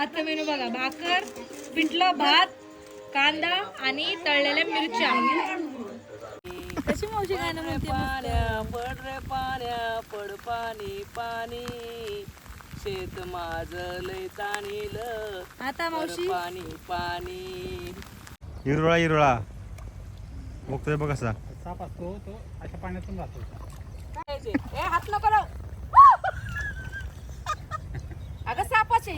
आजचा मेनू बघा भाकर पिठलं भात कांदा आणि तळलेल्या मिरच्या. कशी मावशी गाणं म्हणते? पाण्या पड रे पाण्या पड पाणी पाणी शेत माझ लय ताणील आता मावशी? पाणी पाणी हिरोळा हिरोळा बघतोय बघ कसा. साप असतो तो अशा पाण्यातून राहतो. ए हात नको लाव. अगं सापाचे हिऱ्याचे. हे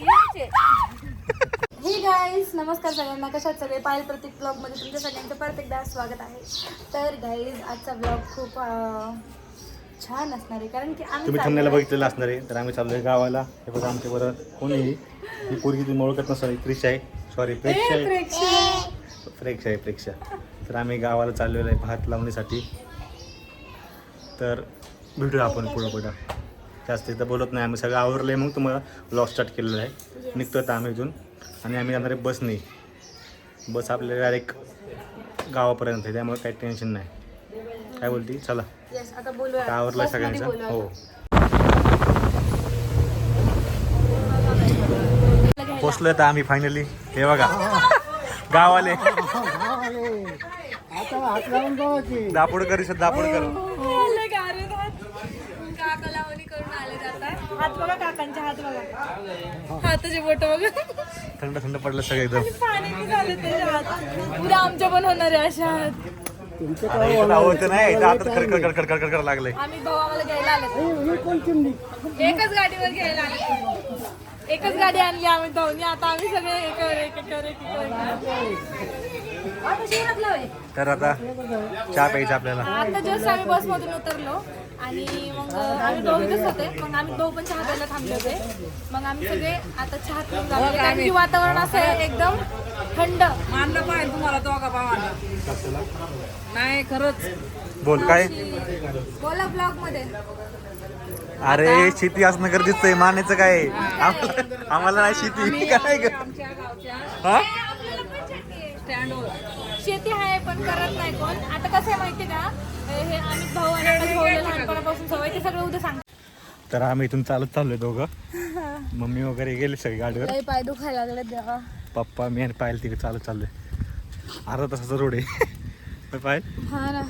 गाईज नमस्कार सगळ्यांना. कशात सगळे? पायल प्रत्येक ब्लॉगमध्ये तुमच्या सगळ्यांचं परत एकदा स्वागत आहे. तर गाईज आजचा ब्लॉग खूप अं, छान असणार आहे. कारण की आम्ही तुम्ही चाललोय- थंबनेला बघितलेलं असणार आहे. तर आम्ही चाललोय गावाला. हे बघा आमच्या बरं कोणी ही पोरगी तुम्ही ओळखत नसाल. त्रिशा आहे. सॉरी प्रेक्षा आहे. प्रेक्षक. प्रेक्षा आहे प्रेक्षा. तर आम्ही गावाला चाललेलो आहे भात लावण्यासाठी. तर भेटूया आपण पुढं पुढं. जास्त इथं बोलत नाही. आम्ही सगळं आवरलं आहे मग तुम्हाला ब्लॉग स्टार्ट केलेला आहे. निघतो आता आम्ही इथून. आणि आम्ही जाणार आहे बसने. बस आपल्याला डायरेक्ट गावापर्यंत आहे त्यामुळे काही टेन्शन नाही. काय बोलती? चला. आता बोलूया. आता आवरलं बसमध्ये सगळ्यांचं. हो पोचलोय तर आम्ही फायनली हे बघा. गावाले आता हात लावून बघायची दापोड कर दापोड कर आले गारे भात. काका लावणी करून आले जातात हात बघा काकांचे हात बघा. हाताचे बोट बघा. थंड थंड पडलं सगळं एकदम. पाणी निघाले त्याच्या हात. उद्या आमच्या पण होणार आहे अशा हात. तुमचे आता पण आवडतं नाही इथं आता कर कर कर कर कर कर कर लागलंय. आम्ही घ्यायला आले. ही एकच गाडीवर घ्यायला आले. एकच गाडी आणली आम्ही आता आम्ही सगळे एकावर एक एकावर एक एकावर एक. आता शिवरात लावे. तर आता चहा प्यायचा आपल्याला. आता जस्ट आम्ही बस मधून उतरलो. आणि मग आम्ही दोघीच होते. मग आम्ही दोघ पण चहा प्यायला थांबले होते. मग आम्ही सगळे आता चहा पिऊन झाले कारण की वातावरण असं आहे एकदम थंड. मानलं पाहिजे तुम्हाला दोघा भावांना नाही खरंच. बोल काय? बोला ब्लॉगमध्ये. अरे शेती असणं गरजेचं आहे मानायचं काय? आहे? आम्हाला आम्हाला नाही शेती. काय ग? आमच्या गावच्या हा? स्टँडवर शेती आहे पण करत नाही कोण. आता कसं आहे माहिती का? हे आम्ही भाऊ आणि भाऊला लहानपणापासून सवय ते सगळं उद्या सांग तर आम्ही इथून चालत चाललोय दोघं. मम्मी वगैरे गेले सगळे गाडीवर. पाय दुखायला लागले देवा. पप्पा मी आणि पायल तिकडे चालत चाललोय. अर्धा तासाचा रोड आहे. पायल? हा ना.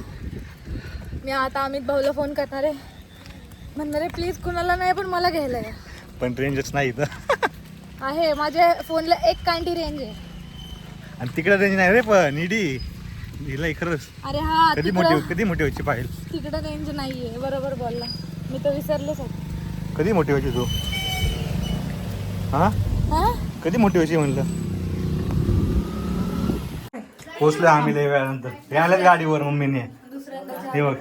मी आता अमित भाऊला फोन करणार आहे. म्हणणार आहे प्लीज कुणाला नाही पण मला घ्यायला या. पण रेंजच नाही इथं. आहे माझ्या फोनला एक कांटी रेंज आहे. आणि तिकडे रेंज नाही रे पण इडी हिला खरंच. अरे हा कधी मोठी तिकडं कधी मोठी व्हायची पाहिल? तिकडं रेंज नाहीये बरोबर बोलला. मी तर विसरलेच कधी मोठी व्हायची तू? हा? हा? कधी मोठी व्हायची म्हणलं? पोचलो आम्ही लय वेळानंतर. हे आलं गाडीवर मम्मीने. हे बघ.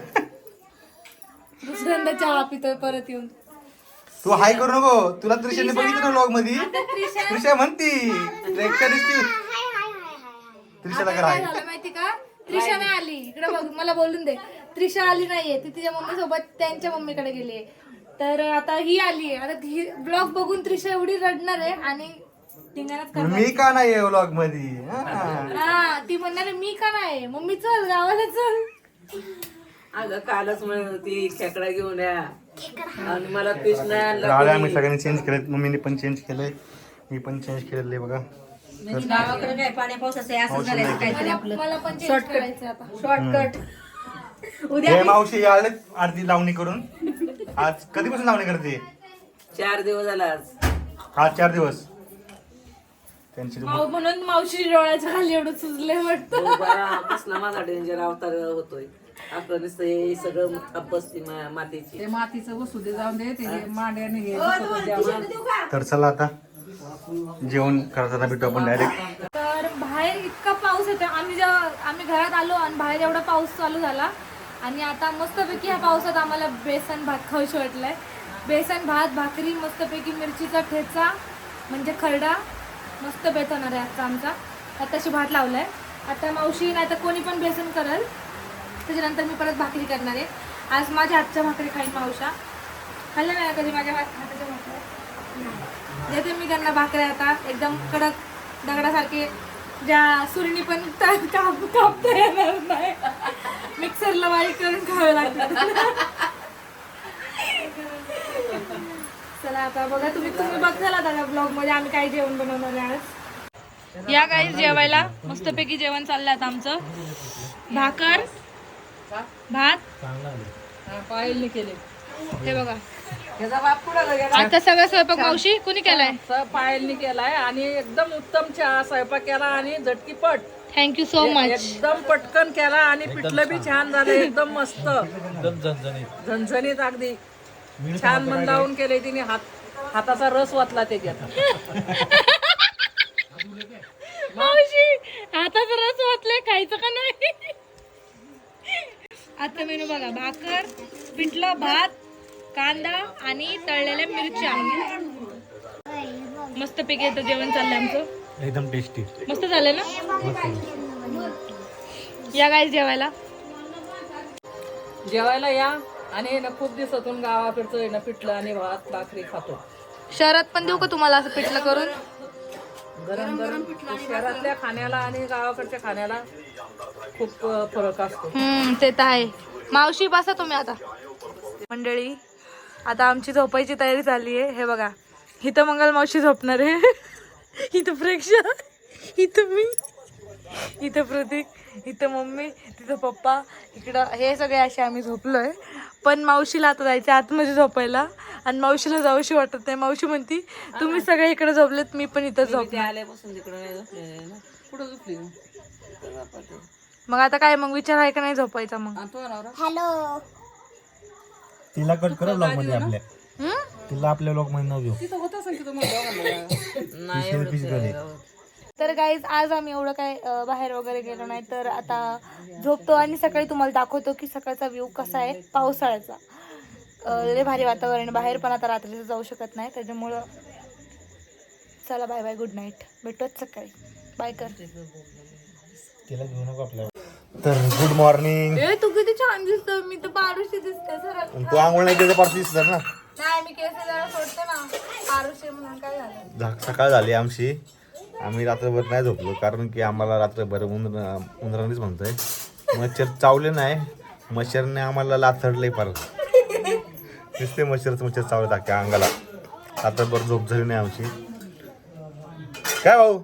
दुसऱ्यांदा चहा पितोय परत येऊन. तू हाय करू नको. तुला त्रिशाने बघितलं ना मध्ये? त्रिशा म्हणती. रेक्षा दिसती. त्रिशाला कर काय झालं माहिती का? त्रिशा नाही आली. इकडे बघ मला बोलून दे. त्रिशा आली नाहीये. ती तिच्या मम्मी सोबत त्यांच्या मम्मीकडे गेली तर आता ही आली आता ही ब्लॉग बघून त्रिशा एवढी रडणार आहे आणि धिंगाणाच करणार मी का नाही व्लॉगमध्ये हा. हा ती म्हणणार आहे, मी का नाही मम्मी चल गावाला चल. अगं कालच म्हणत होती खेकडा घेऊन या. आणि मला फिश नाही आणला गाड्या आम्ही सगळ्यांनी चेंज केलेत. मम्मीने पण चेंज केलंय. मी पण चेंज केलेलं आहे बघा. गावाकडे काय पाण्या पावसाचं आहे, असं झालंय काहीतरी आपलं. मला पण चेंज करायचं आता. शॉर्टकट हे मावशी आले अर्धी लावणी करून. आज कधीपासून लावणी करते? चार दिवस झाला आज. आज चार दिवस. त्यांची माऊ म्हणून मावशी डोळ्याच्या खाली एवढं सुजले वाटतं. हो कसला माझा डेंजर अवतार होतोय. आपलं नुसतं हे सगळं मा- मातीची. ते मातीचं वस्तू दे जाऊन दे ते मांड्याने हे जेवण. तर चला आता. जेवण करताना भेटू आपण डायरेक्ट तर बाहेर इतका पाऊस येतो आम्ही जेव्हा आम्ही घरात आलो आणि बाहेर एवढा पाऊस चालू झाला. आणि आता मस्तपैकी ह्या पावसात आम्हाला बेसन भात खाऊशी वाटलाय. बेसन भात भाकरी मस्तपैकी मिरचीचा ठेचा म्हणजे खरडा मस्त बेतणार आहे आजचा आमचा. आताशी भात लावलाय. आता मावशी नाही तर कोणी पण बेसन करल. त्याच्यानंतर मी परत भाकरी करणार आहे. आज माझ्या हातच्या भाकरी खाईन मावशा. खाल्ल्या नाही कधी माझ्या हाताच्या भाकऱ्या? देते मी त्यांना भाकऱ्या आता एकदम कडक दगडासारखे ज्या सुरीनी पण काप कापता येणार नाही. मिक्सरला बारीक करून खावे लागतात. चला आता बघा तुम्ही तुम्ही बघताल आता ब्लॉगमध्ये आम्ही काय जेवण बनवणार आज. या काही जेवायला मस्तपैकी जेवण चाललंय आता आमचं. भाकर भात केले. हे बघा. त्याचा बाप पुढे गेला आता सगळं स्वयंपाक मावशी कुणी केलाय? पायलने केलाय आणि एकदम उत्तम चहा स्वयंपाक केला आणि झटकीपट थँक्यू सो मच एकदम पटकन केला आणि पिठलं बी छान. झालं एकदम मस्त. झणझणीत. अगदी. छान मंदावून केले तिने हात हाताचा रस वाचला त्याच्यात. मावशी आता तर रस वाटलंय खायचं का नाही? आता मेनू बघा भाकर पिठलं भात कांदा आणि तळलेल्या मिरच्या. मस्त पैकी आता जेवण चाललंय आमचं. एकदम टेस्टी मस्त झालं ना? या काय जेवायला. जेवायला या आणि ना खूप दिवसातून गावाकडचं ना पिठलं आणि भात भाकरी खातो. शहरात पण देऊ का तुम्हाला असं पिठलं करून? गरम गरम शहरातल्या खाण्याला आणि गावाकडच्या खाण्याला खूप फरक असतो. ते तर आहे. मावशी बसा तुम्ही आता. मंडळी आता आमची झोपायची तयारी झाली आहे. हे बघा. इथं मंगल मावशी झोपणार आहे. इथं प्रेक्षा. इथं मी. इथं प्रतीक इथं मम्मी. तिथं पप्पा. इकडं हे सगळे असे आम्ही झोपलोय. पण मावशीला आता जायचं आतमध्ये झोपायला. आणि मावशीला जाऊशी वाटत नाही. मावशी म्हणती तुम्ही सगळे इकडे झोपलेत मी पण इथं आल्यापासून तिकडे झोपली मग? आता काय? मग विचार आहे का नाही झोपायचा मग? नवरा? तिला कट करू ब्लॉगमध्ये आपल्या? तिला आपल्या ब्लॉगमध्ये नव्हतो तिथं होत असेल की तुम्हाला दोघांना? नाही तर गाईज आज आम्ही एवढं काय बाहेर वगैरे गेलो नाही. तर आता झोपतो आणि सकाळी तुम्हाला दाखवतो की सकाळचा व्ह्यू कसा आहे पावसाळ्याचा. लय भारी वातावरण. बाहेर पण आता रात्रीचं जाऊ शकत नाही. त्याच्यामुळं चला बाय बाय गुड नाईट भेटूच सकाळी. बाय कर. तिला घेऊ नको आपल्या तर गुड मॉर्निंग ए तू किती छान दिसतो मी तर पारुशी दिसते. सर तू आंघोळ नाही त्याच्या पार्टी दिसतात ना? नाही मी केस जरा सोडते ना. पारुशी म्हणून काय झालं? सकाळ झाली आमची. आम्ही रात्रभर नाही झोपलो कारण की आम्हाला रात्रभर उंदर उंदरांनीच म्हणतोय. मच्छर चावले नाही. मच्छरने आम्हाला लाथडले फार नुसते मच्छरच मच्छर चावले टाक्या अंगाला. रात्रभर झोप झाली नाही आमची. काय भाऊ?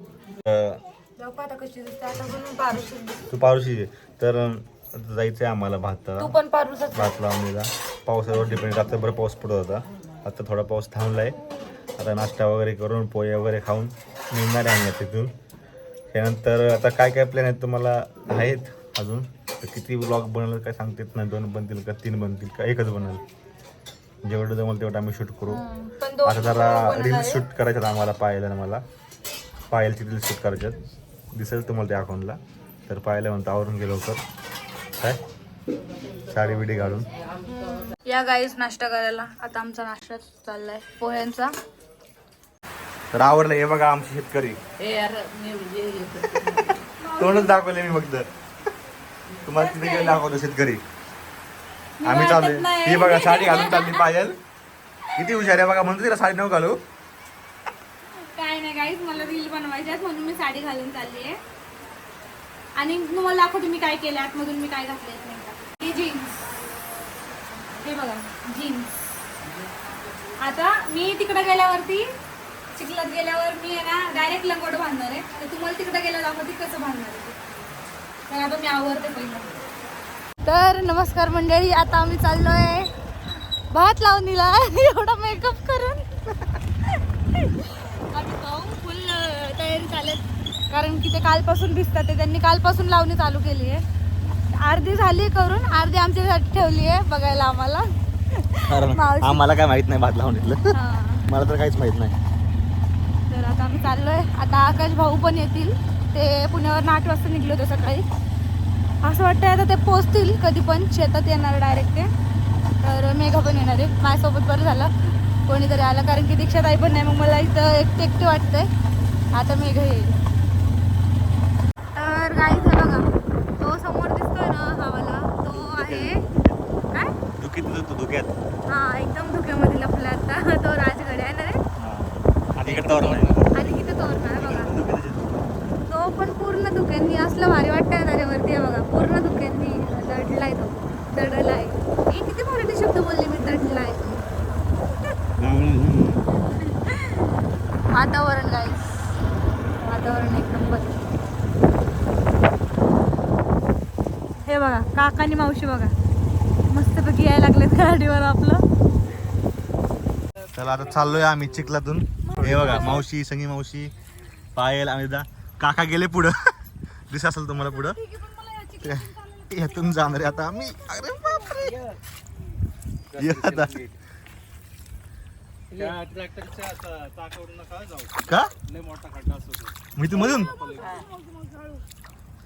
अं, झोप आता कशी दिसते? आता म्हणून पारुशी दिसते. तू पारुशी आहे. तर अं, आता जायचंय आम्हाला भात तू पण पारुसच भात लावणीला पावसावर डिपेंड रात्रभर पाऊस पडत होता. आता थोडा पाऊस थांबलाय. आता नाश्ता वगैरे करून पोहे वगैरे खाऊन निघणार आहे आम्ही आता तिथून त्यानंतर आता काय काय प्लॅन आहेत तुम्हाला? आहेत अजून? तर किती ब्लॉग बनवलं काय सांगता येत नाही. दोन बनतील का? तीन बनतील का? एकच बनल. जेवढं जमल तेवढं आम्ही शूट करू. पण दोन आता जरा रील्स शूट करायच्यात आम्हाला पाहायला मला. पायलची रील्स शूट करायच्यात. दिसेल तुम्हाला त्या अकाउंटला तर पाहायला म्हणतो आवरून गेलो लवकर. काय साडी बिडी घालून. या गाईच नाश्ता करायला. आता आमचा नाश्ता चाललाय. पोह्यांचा. तर आवडलं हे बघा आमचे शेतकरी. तोंडच दाखवले मी फक्त. तुम्हाला तिथे गेले दाखवतो शेतकरी. आम्ही चालू ही बघा साडी घालून चालली पायल. किती हुशार आहे बघा. म्हणतो तिला साडी नको घालू. गाईज मला रील बनवायची आहे म्हणून मी साडी घालून चालली आहे. आणि तुम्हाला दाखवते मी काय केलं आतमधून मी काय घातले हे जीन्स हे बघा जीन्स आता मी तिकडे गेल्यावरती चिखलात गेल्यावर मी आहे ना डायरेक्ट लंगोट बांधणार आहे. तर तुम्हाला तिकडे गेल्या दाखवते कसं बांधणार आहे तर आता मी आवडते पहिलं. तर नमस्कार मंडळी आता आम्ही चाललोय भात लावणीला. एवढा मेकअप करून. चालेल कारण की ते कालपासून भिजतात ते त्यांनी कालपासून लावणी चालू केली आहे. अर्धी झाली करून अर्धी आमच्यासाठी ठेवली आहे बघायला आम्हाला. कारण मावशी. आम्हाला काय माहीत नाही भात लावून घेतलं हा. मला तर काहीच माहीत नाही. तर आता आम्ही चाललोय. आता आकाश भाऊ पण येतील. ते पुण्यावर आठ वाजता निघले होते सकाळी. असं वाटतंय आता ते पोचतील कधी पण. शेतात येणार डायरेक्ट ते. तर मेघा पण येणार आहे. माझ्यासोबत बरं झालं. कोणीतरी आलं. कारण की दीक्षाताई पण नाही. मग मला इथं एकटे एकटे वाटतंय. आता मेघा येईल. तर गाईच बघा तो समोर दिसतोय ना हवाला तो आहे काय? धुकीत धुक्यात. हा एकदम धुक्यामध्ये लपला आता तो राजगड आहे ना रे? आणि इकडे आणि किती तोरण आहे बघा. तो पण पूर्ण धुक्यांनी असलं भारी वाटतंय त्याच्यावरती आहे बघा पूर्ण धुक्यांनी दडलाय तो. दडलाय. मी किती मराठी शब्द बोलले मी दडलाय. तो वातावरण एक नंबर. हे बघा काका आणि मावशी बघा. मस्तपैकी यायला लागलेत गाडीवर आपलं. चला आता चाललोय आम्ही चिखलातून. हे बघा मावशी संगी मावशी पायल आम्ही दा काका गेले पुढं. दिस असेल तुम्हाला पुढं? यातून जाणार आता आम्ही. अरे बापरे. ये आता. त्या ट्रॅक्टरच्या चाकावरून नका जाऊ. का? लय मोठा खड्डा असतो मी तू मधून?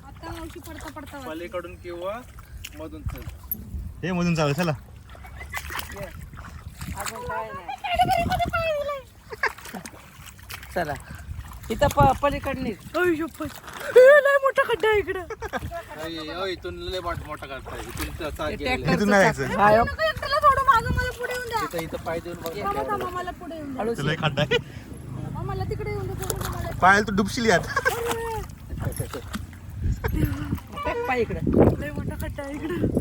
आता मावशी पडता पडता पलीकडून किंवा मधून चल. हे मधून चालू चला. अजून काय नाही. चला. इथं प पलीकडनी मोठा खड्डा आहे इकडं. इथून लय मोठा मोठा खड्डा आहे. इथून त्या चाक नाही जायचं. पुढे येऊन द्या. आहे. इथं इथं पाय देऊन बघ. थांबा, थांबा, मला पुढे येऊन द्या. तुला एक खड्डा आहे. थांबा, मला तिकडे येऊन द्या थोडं मला पायल तू डुबशील यात. टाक पाय इकडे. लय मोठा खड्डा आहे इकडं.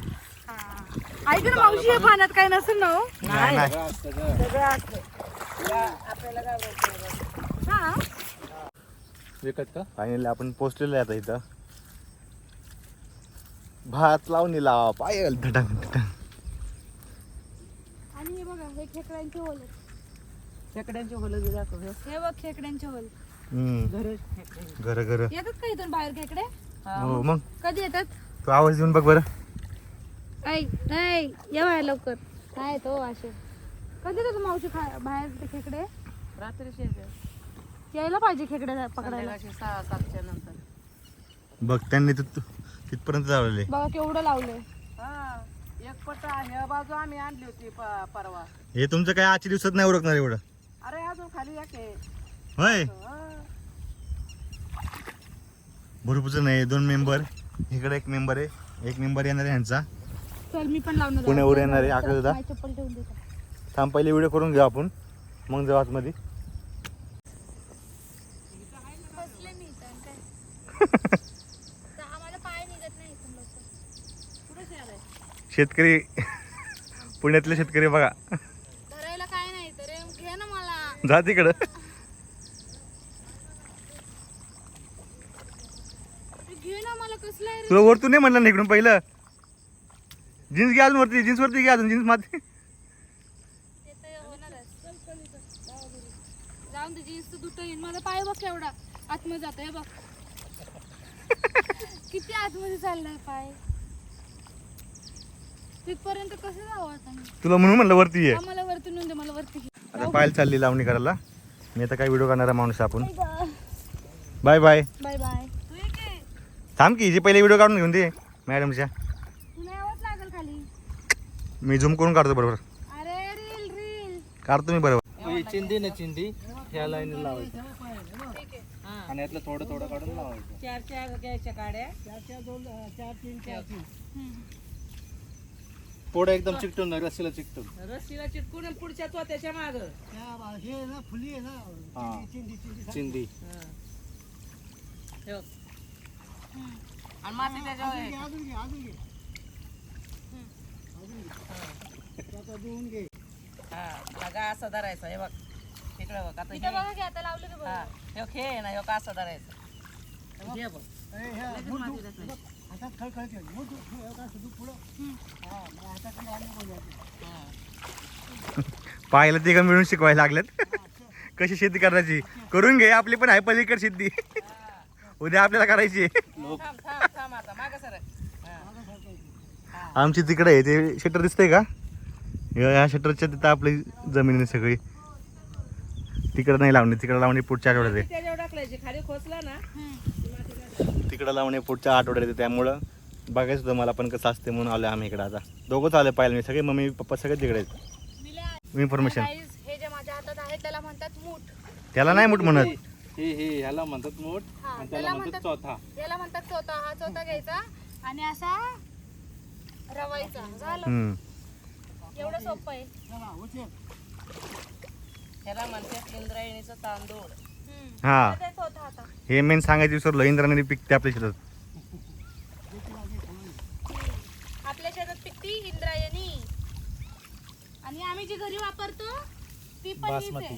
हा. ऐक ना मावशी पाण्यात काय नसेल ना हो? नाही नाही. सगळं असतं. या, आपल्याला काय बोलतो हा? विकत का? फायनली आपण पोचलेलो आहे आता इथं. भात लावून पायल धटांग धटांग आणि हे खेकड्यांचे होल. खेकड्यांची होलं जे दाखव हे. हे बघ खेकड्यांचे होल. हम्म. घरं. घर घर. येतात का इथून बाहेर खेकडे? हो मग? कधी येतात? तू आवाज देऊन बघ बरं. ऐ ऐ ये बाहेर लवकर. काय तो असे. कधी येतात मावशी खा बाहेर ते खेकडे? रात्रीची येते. यायला पाहिजे खेकडे पकडायला. संध्याकाळची सहा सातच्या नंतर. बघ त्यांनी तू तू- तिथपर्यंत लावलेले बघा केवढं लावलंय. हा. पट्टा ह्या बाजू आम्ही आणली होती प- परवा. हे तुमचं काय आजच्या दिवसात नाही उरकणार एवढं? अरे अजून खाली या की. होय. भरपूरच नाही दोन मेंबर. इकडे एक मेंबर आहे. एक मेंबर येणार आहे ह्यांचा. चल मी पण लावणार पुण्यावर येणार आहे आकाश दादा. माझी चप्पल ठेवून देतो. थांब पहिले व्हिडिओ करून घेऊ आपण. मग जाऊ आतमध्ये बसले मी इथं आणि काय तर आम्हाला पाय निघत नाही इथून लवकर कुठे शेअर आहे शेतकरी पुण्यातले शेतकरी बघा. धरायला काय नाही तर घे ना मला. जा तिकडं. घे ना मला कसलं आहे तुला वरतून नाही म्हणलं ना इकडून पहिलं? जीन्स घ्या अजून वरती जीन्स वरती घ्या अजून जीन्स माती. जाऊन ते जीन्स तर दुट येईन. माझा पाय बघ केवढा. आतमध्ये जातो हे बघ. किती आतमध्ये चाललाय पाय. तिथपर्यंत कसं जावं आता? मी तुला म्हणून म्हणलं वरती ये. मला वरती नेऊन दे मला वरती घे. आता पायल चालली लावणी करायला. मी आता काय व्हिडिओ करणारा माणूस आहे आपण. बाय बाय बाय बाय तू ये की थांब की जे पहिले व्हिडिओ काढून घेऊन दे मॅडमच्या. तुला यावंच लागेल खाली. मी झूम करून काढतो बरोबर. अरे रील रील काढतो मी बरोबर. ही चिंदी ना चिंदी ह्या लाईन लावायची. आणि यातलं थोडं थोडं काढून लावायचं. चार चार घ्यायच्या काड्या. हम्म. पुढे एकदम चिकटून रस्सीला चिकटून. रस्सीला चिटकून आणि पुढच्या तो त्याच्या माग. हा चिंदी आणि माती त्याच्यावर आहे. हा. धागा असा धरायचा हे बघ. इकडे बघ आता इथं हे. बघा की आता लावलं की बघा. हा खेळ आहे ना हे का असं धरायचं. हे बघ. लगेच माती टाकायची. पाहायला ते का मिळून शिकवायला लागलेत? कशी शेती करायची? करून घे आपली पण आहे पलीकड शेती. उद्या आपल्याला करायची माग आमची तिकडे आहे ते शटर दिसतंय का? या या शटरच्या तिथं आपली जमीन आहे सगळी. तिकडे नाही लावणी तिकडे लावणी पुढच्या आठवड्यात आहे. तिकडं लावणे पुढच्या आठवड्यात येते त्यामुळं बघायचं होतं मला पण कसं असते म्हणून आलो आम्ही इकडे आता. दोघंच आले पाहिलं मी सगळे मम्मी पप्पा सगळे तिकडे आहेत. इन्फॉर्मेशन हे जे माझ्या हातात आहे त्याला म्हणतात मूठ. त्याला नाही मोठ म्हणत. हे हे ह्याला म्हणतात मोठ हा, आणि त्याला त्याला म्हणतात चौथा. याला म्हणतात चोथा. हा चोथा घ्यायचा आणि असा रवायचा. झालं. हम्म. एवढं सोपं आहे. ह्याला म्हणतात इंद्रायणीचं तांदूळ. हा. हे मेन सांगायचं विसरलो इंद्राने पिकते आपल्या शेतात. आपल्या शेतात पिकती इंद्रायणी. आणि आम्ही जी घरी वापरतो ती पण हीच आहे.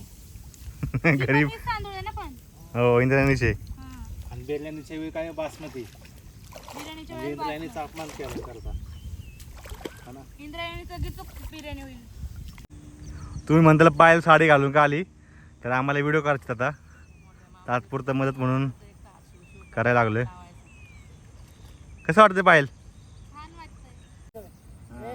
ती पण गरीब. हीच तांदूळ आहे ना पण? हो इंद्रायणीचे. हा. बिर्याणीच्या वेळी काय बासमती. बिर्याणीच्या इंद्रायणीचा अपमान केला करता. हा ना? इंद्रायणीचं गीत बिर्याणी होईल. तुम्ही म्हणताल पायल साडी घालून का आली? तर आम्हाला व्हिडिओ करायचे आता. तात्पुरतं मदत म्हणून करायला लागलोय. कसं वाटतं पायल?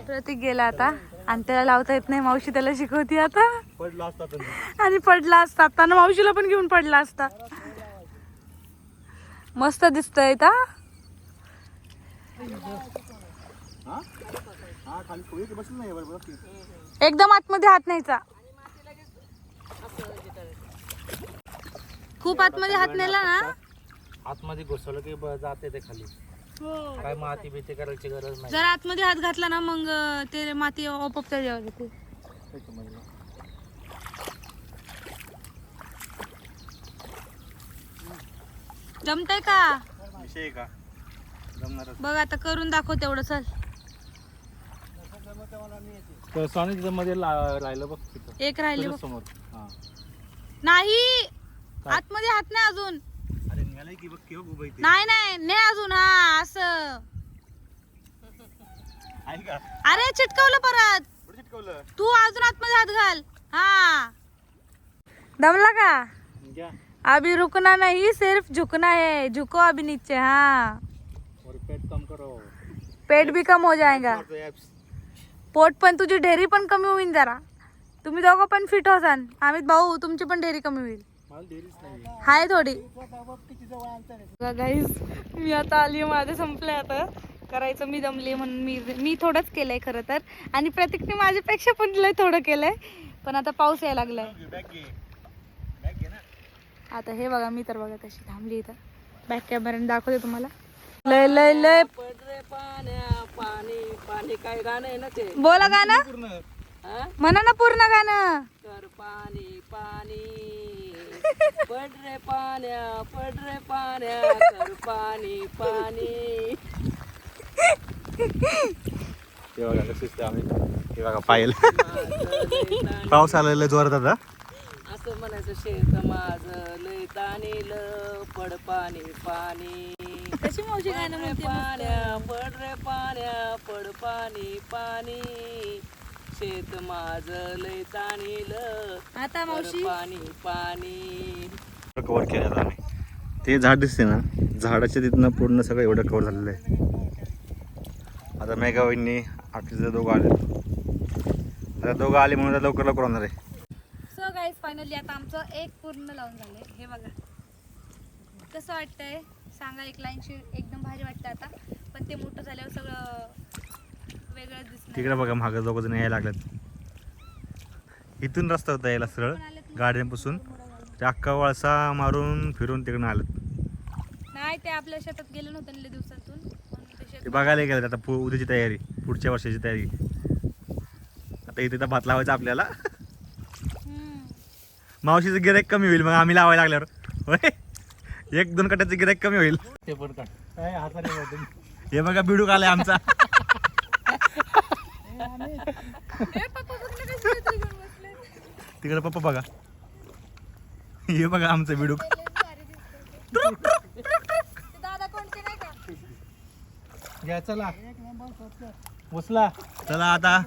प्रतीक गेला आता. आणि त्याला लावता येत नाही. मावशी त्याला शिकवती आता. पडलो असतात आणि पडला असता. आता मावशीला पण घेऊन पडला असता. मस्त दिसतंय बरोबर एकदम आतमध्ये हात न्यायचा. खूप आतमध्ये हात नेला ना आतमध्ये घुसवलं की ब- जाते ते खाली. काय माती बिती करायची गरज नाही. जर आतमध्ये हात घातला ना मग अं, ते माती आपोआप त्याच्यावर येते जमतय का? विषय आहे का बघ आता करून दाखव तेवढं चल. तर मध्ये ला- राहिलं बघ तिथं. एक राहिले बघ. समोर. हा. नाही! आतमध्ये हात नाही अजून. अरे निघालंय की बघ केव्हा उभं इथे. नाही नाही नाही अजून हा असं. आहे का? अरे चिटकवलं परत. कुठे चिटकवलं? तू अजून आतमध्ये हात घाल. हा. दमला का? घ्या अभी रुकना नहीं सिर्फ झुकना है. झुको अभी नीचे हाँ. और पेट कम करो. पेट भी कम हो जाएगा. पोट पण तुझी ढेरी पण कमी होईल जरा. तुम्ही दोघं पण फिट होसान अमित भाऊ तुमची पण ढेरी कमी होईल. हाय थोडी. गाईज मी आता आली माझं संपलंय आता. करायचं मी दमली म्हणून मी मी थोडंच केलंय खरं तर. आणि प्रत्येकने माझ्यापेक्षा पण लय थोडं केलंय. पण आता पाऊस यायला लागलाय. आता हे बघा मी तर बघा कशी थांबली इथं. बॅक कॅमेऱ्याने दाखवते तुम्हाला. लय लय लय. पाणी पाणी काय गाणं. आहे ना ते बोला गाणं म्हणा ना पूर्ण गाणं. पाणी पाणी. पड रे पाण्या पड रे पाण्या कर पाणी पाणी. हे बघा आम्ही. हे बघा पाऊस आलेला जोरात आता. असं म्हणायचं शेत माझं लय ताणील. पड पाणी पाणी. कशी मावशी पड रे पाण्या पड रे पाण्या पड पाणी पाणी. शेत माझं लय ताणील आता पड पाणी पाणी. कव्हर केलं आम्ही. ते झाड दिसते ना झाडाच्या तिथनं पूर्ण सगळं एवढं कव्हर झालेलं आहे. आता मेगावाईंनी आपले दोघं आले. आता दोघं आले म्हणून आता लवकर लवकर होणार आहे. सो गाईज फायनली आता आमचं एक पूर्ण लावून झालंय. हे बघा. कसं वाटतंय? सांगा एक लाईनशी एकदम भारी वाटतं आता. पण ते मोठं झाल्यावर सगळं तिकडे बघा मागं दोघं जण यायला लागलेत. इथून रस्ता होता यायला सरळ गार्डनपासून ते अख्खा वळसा मारून फिरून तिकडून आलेत. नाही ते आपल्या शेतात गेलं नव्हतं लय दिवसातून. ते बघायला गेलेत आता पु उद्याची तयारी पुढच्या वर्षाची तयारी. आता इथे तर भात लावायचा आपल्याला. मावशीचं गिराईक कमी होईल मग आम्ही लावायला लागल्यावर. होय? एक दोन कट्याचं गिराईक कमी होईल. हे बघा बिडूक आलाय आमचा. तिकडे पप्पा बघा. हे बघा आमचं बिडूक. ते दादा कोणते नाही का घ्या चला. उचला चला आता.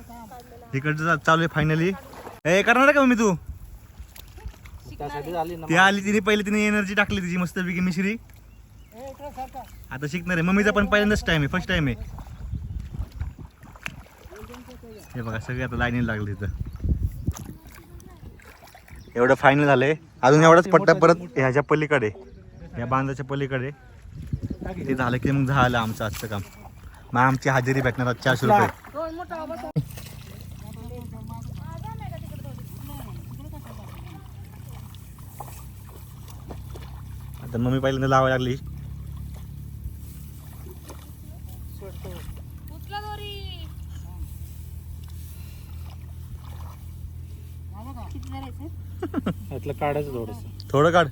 इकडचं चा- चालू आहे फायनली ए करणार का मम्मी तू? ती आली तिने पहिले तिने एनर्जी टाकली तिची मस्त पैकी मिश्री. आता शिकणार आहे. मम्मीचा पण पहिल्यांदाच टाइम आहे फर्स्ट टाइम आहे. हे बघा सगळे आता लाईनीला लागले तिथं एवढं फायनल झालंय. अजून एवढाच पट्टा परत ह्याच्या पलीकडे. या बांधाच्या पलीकडे. ते झालं की मग झालं आमचं आजचं काम. मग आमची हजेरी भेटणार आज चारशे रुपये. आता मम्मी पहिल्यांदा लावायला लागली उचला दोरी किती धरायचं यातलं काढायचं थोडस. थोडं काढ.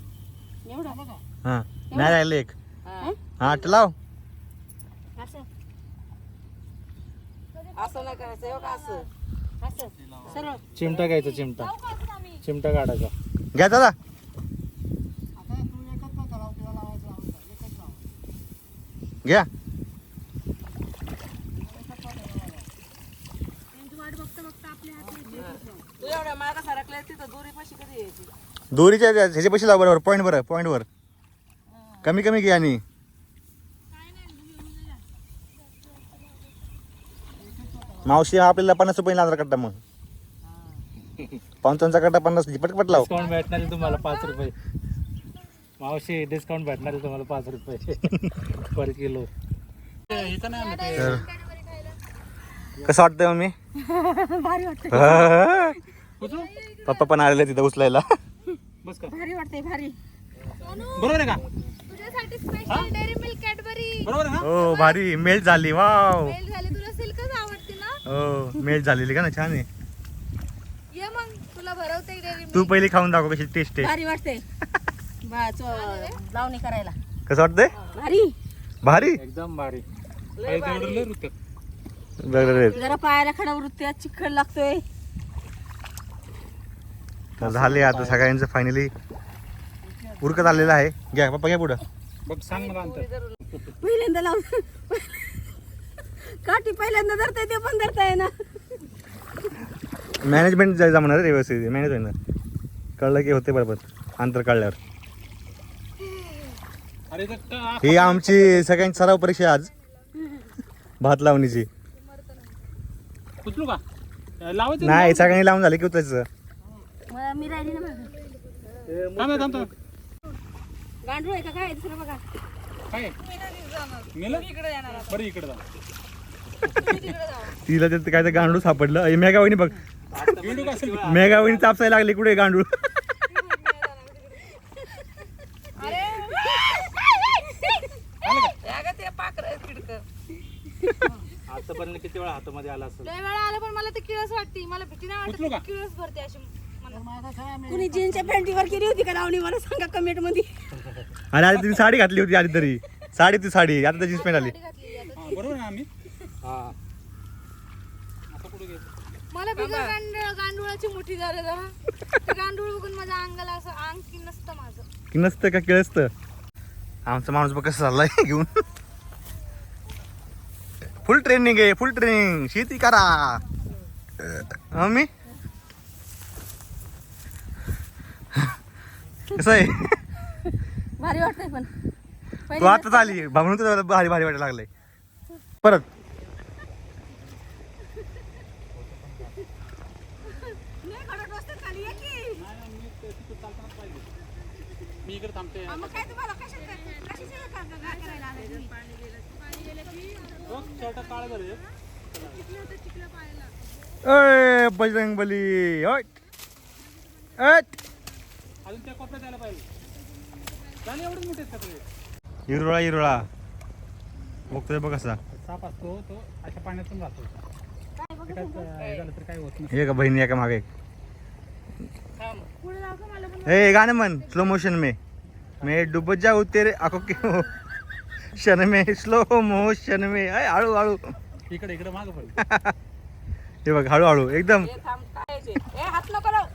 हा. नाही राहिलं एक. हा? आठ लाव. असं. नाही करायचं हे बघा असं. चिमटा घ्यायचा चिमटा. चिमटा काढायचा. घ्या दादा. घ्या. तू एवढ्या मागा सरकल्या तिथं दोरी पाशी कधी यायची? दोरीच्या त्या- ह्याच्या पैसे लाव बरोबर पॉईंट बरं पॉईंटवर कमी कमी घे आणि. मावशी आपल्याला पन्नास रुपये लावणार कट्टा मग. पंचावन्नचा कट्टा पन्नास पटपट लाव. डिस्काउंट भेटणार आहे तुम्हाला पाच रुपये. मावशी डिस्काउंट भेटणार आहे तुम्हाला पाच रुपये. पर किलो. तर कसं वाटतंय मम्मी? पप्पा पण आलेले तिथं उचलायला. बस का भारी वाटते भारी. बरोबर आहे का? तुझ्यासाठी स्पेशल डेअरी मिल्क कॅडबरी बरोबर आहे हो भारी. मेल्ट झाली वाव. मेल झाली. तुला सिल्कच आवडते ना? हो मेल्ट झालेली का ना? छान आहे. ये मग. तुला भरवते डेअरी तू पहिली खाऊन दाखव कशी टेस्ट आहे. भारी वाटते बा- चो- लावणी करायला. कसं वाटतंय? भारी. भारी? एकदम भारी. लय. जरा पायाला खडा वृत्ती चिखल लागतोय. तर झाले आता सगळ्यांचं फायनली उरकत आलेलं आहे. घ्या पप्पा घ्या पुढं. बघ सांग मला अंतर. पहिल्यांदा लावून काठी पहिल्यांदा धरताय ते पण धरताय ना. मॅनेजमेंट जमणार रे व्यवस्थित. मॅनेज होईना कळलं की होते बरोबर. अंतर काढल्यावर अरे तर का- ही आमची सगळ्यांची सराव परीक्षा आज. भात लावणीची. उचलू का? लावायचं नाही सगळ्यांनी लावून झाले की उतरायचं मला मी राहिली ना मागं. थांब थांब थांब. गांडूळ आहे का? काय दुसरं बघा. काय मेलं? बरं इकडे जा. तिला ते काय ते गांडूळ सापडलं. अय, मेगा वहिनी बघ. गेंडू का असेल? वहिनी चापसायला लागली कुठे गांडूळ? आतापर्यंत किती वेळा हातामध्ये आला असेल? लय वेळा आलं पण मला ते किळस वाटते. मला भीती नाही उचलू का? वाटत किळस भरते अशी. कुणी जीन्सच्या पॅन्टीवर केली होती का लावणी? मला सांगा कमेंटमध्ये. अरे आधी तिने साडी घातली होती आधी तरी. साडी ती साडी आता त्याची पेंट आली. हा, बरोबर ना आम्ही? हा. आता कुठे गेलो? मला बिगर गांडूळ गांडुळाची मुठी झाली जरा. ते गांडूळ बघून माझ्या अंगाला असं अंग की नसतं माझं. की नसतं का केळसतं? आमचा माणूस बघ कसं चाललाय घेऊन. फुल ट्रेनिंग आहे फुल ट्रेनिंग. शेती करा. मम्मी कसं आहे? भारी वाटतंय पण. तू आताच आली म्हणून तुला भारी भारी वाटायला लागलंय. परत. मी इकडे थांबते बघ शर्ट काळ झाले अय बजरंग बली. अट. अजून त्या कोपऱ्यात यायला पाहिजे एवढे मोठे सगळे हिरोळा हिरोळा. बघतोय बघ कसा साप असतो तो अशा पाण्यातून हे हे का बहिणी एका मागे ए गाणं म्हण स्लो मोशन में. मैं डूब जाऊ तेरे आखो के हो शन में स्लो मोशन में. अय हळू हळू. इकडे इकडे मागं पड हे बघ हळू हळू. एकदम. हे थांब काय ते? ए हात नको लावू.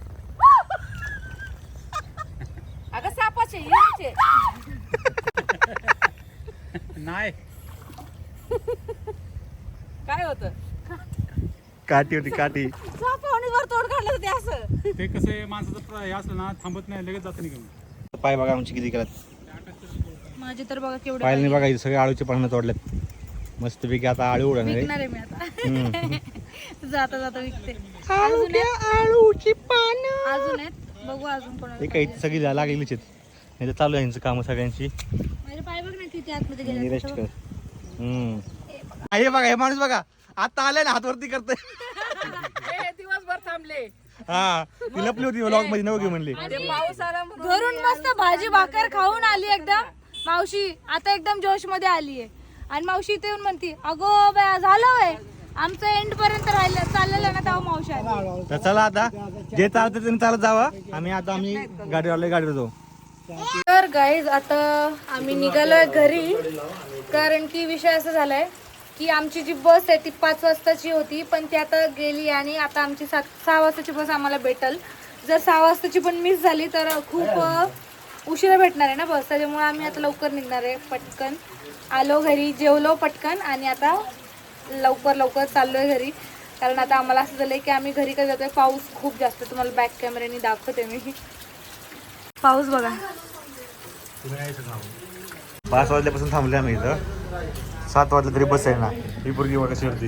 अगं सापाचे हिरचे. नाही. काय होतं? काठी होती काठी. पाहुणे वर तोड काढलं होते असं. ते कसं आहे माणसाचं हे असलं ना थांबत नाही लगेच जातं निघून. पाय बघा आमची किती करत. माझे तर बघा केवढे पाहिलं नाही बघा इथे सगळे आळूचे पानं तोडल्यात मस्तपैकी आता आळू उडणार विकणार आहे मी आता. जाता जाता विकते. अजून आहेत? आळूची पानं. अजून आहेत. बघू अजून कोणाला हे काही सगळी लागलेलीच आहेत नाही तर चालू आहे यांचं कामं सगळ्यांची. माझे पाय बघ ना किती आतमध्ये आणि गेले रेस्ट कर. हम्म. हे बघा हे माणूस बघा. आता आलाय ना हातवरती करतोय. हे दिवसभर थांबले. हा ती लपली होती व्लॉगमध्ये नवं घेऊ म्हणली. ते पाऊस आला म्हणून घरून मस्त भाजी भाकर खाऊन आली एकदम. मावशी आता एकदम जोशमध्ये आली आहे आणि मावशी इथे येऊन म्हणती अगो बया झालं वय. आमचं एंड पर्यंत राहिलं. चाललेलं ना तेव्हा मावशी आली. तर चला आता जे चालतं त्यांनी चालत जावा. आम्ही आता आम्ही गाडीवर आलोय गाडीवर जाऊ. तर गाईज आता आम्ही निघालोय घरी. कारण की विषय असा झालाय की आमची जी बस आहे ती पाच वाजताची होती. पण ती आता गेली आणि आता आमची सात सहा वाजताची बस आम्हाला भेटल. जर सहा वाजताची पण मिस झाली तर खूप उशिरा भेटणार आहे ना बस त्याच्यामुळे आम्ही आता लवकर निघणार आहे पटकन. आलो घरी जेवलो पटकन आणि आता लवकर लवकर चाललोय घरी. कारण आता आम्हाला असं झालंय की आम्ही घरी काय जातोय पाऊस खूप जास्त तुम्हाला बॅक कॅमेऱ्याने दाखवते मी. पाऊस बघा. पाच वाजल्यापासून थांबले आम्ही इथं. सात वाजले तरी बस आहे ना. ही पोरगी बघा कशी होती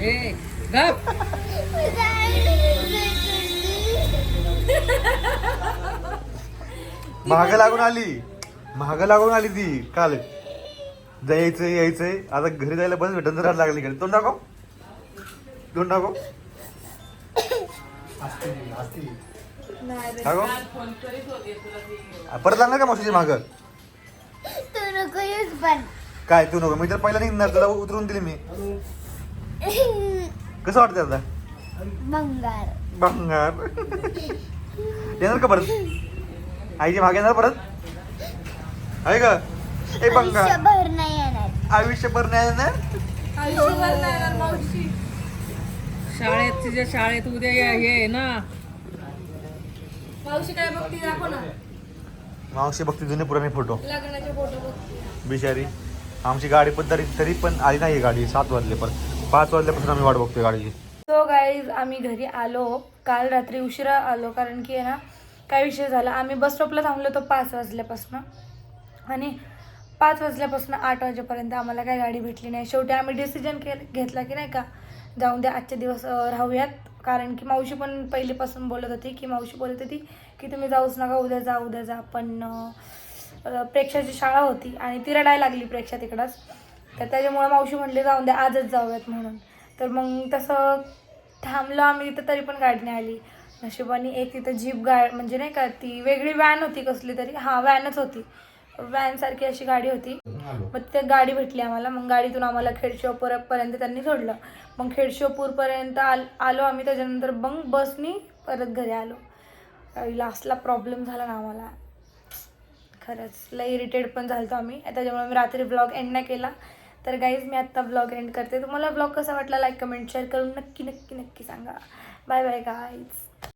ए गप. महाग लागून आली. महाग लागून आली ती काल. जायचंय यायचंय आता घरी जायला बस भेटून तर लागली घरी. तोंड टाको तोंड टाको टाको परत लागणार का मावशीची माग? काय तू नको. मी तर पहिला निघणार तुला उतरून दिली मी. कसं वाटतं आता? भंगार बंगार. येणार का परत. आईची मागे येणार परत. आहे का ए बंगार आयुष्यभर नाही येणार. आयुष्यभर नाही येणार? आयुष्यभर नाही येणार मावशी. शाळेत तिच्या शाळेत उद्या या- हे आहे ना. मावशी काय बघती दाखव ना. मावशी बघते जुने पुराणे फोटो. लग्नाचे फोटो बिचारी. आमची गाडी पण तरी तरी पण आली नाही गाडी. सात वाजले पण पाच वाजल्यापासून आम्ही वाट बघतोय गाडीची. सो गाईज आम्ही घरी आलो. काल रात्री उशिरा आलो कारण की आहे ना काय विषय झाला? आम्ही बस स्टॉपला थांबलो होतो पाच वाजल्यापासून. आणि पाच वाजल्यापासून आठ वाजेपर्यंत आम्हाला काय गाडी भेटली नाही. शेवटी आम्ही डिसिजन के घेतला की नाही का जाऊन द्या आजचे दिवस राहूयात. कारण की मावशी पण पहिलीपासून बोलत होती की मावशी बोलत होती की तुम्ही जाऊच नका उद्या जा उद्या जा. पण प्रेक्षाची शाळा होती आणि ती रडायला लागली प्रेक्षा तिकडंच. तर त्याच्यामुळं मावशी म्हणले जाऊन द्या आजच जाऊयात म्हणून. तर मग तसं थांबलो आम्ही तिथं तरी पण गाडी नाही आली. नशिबाने एक तिथं जीप गा म्हणजे नाही का ती वेगळी व्हॅन होती कसली तरी. हां व्हॅनच होती. व्हॅनसारखी अशी गाडी होती. मग ते गाडी भेटली आम्हाला. मग गाडीतून आम्हाला खेडशिवपूरपर्यंत त्यांनी सोडलं. मग खेडशिवपूरपर्यंत आल आलो आम्ही. त्याच्यानंतर मग बसनी परत घरी आलो. लास्टला प्रॉब्लेम झाला ना आम्हाला. खरंच लय इरिटेट पण झालतो आम्ही. त्याच्यामुळे मी रात्री ब्लॉग एंड नाही केला. तर गाईज मी आत्ता ब्लॉग एंड करते. तुम्हाला ब्लॉग कसा वाटला लाईक कमेंट शेअर करून नक्की नक्की नक्की सांगा. Bye bye guys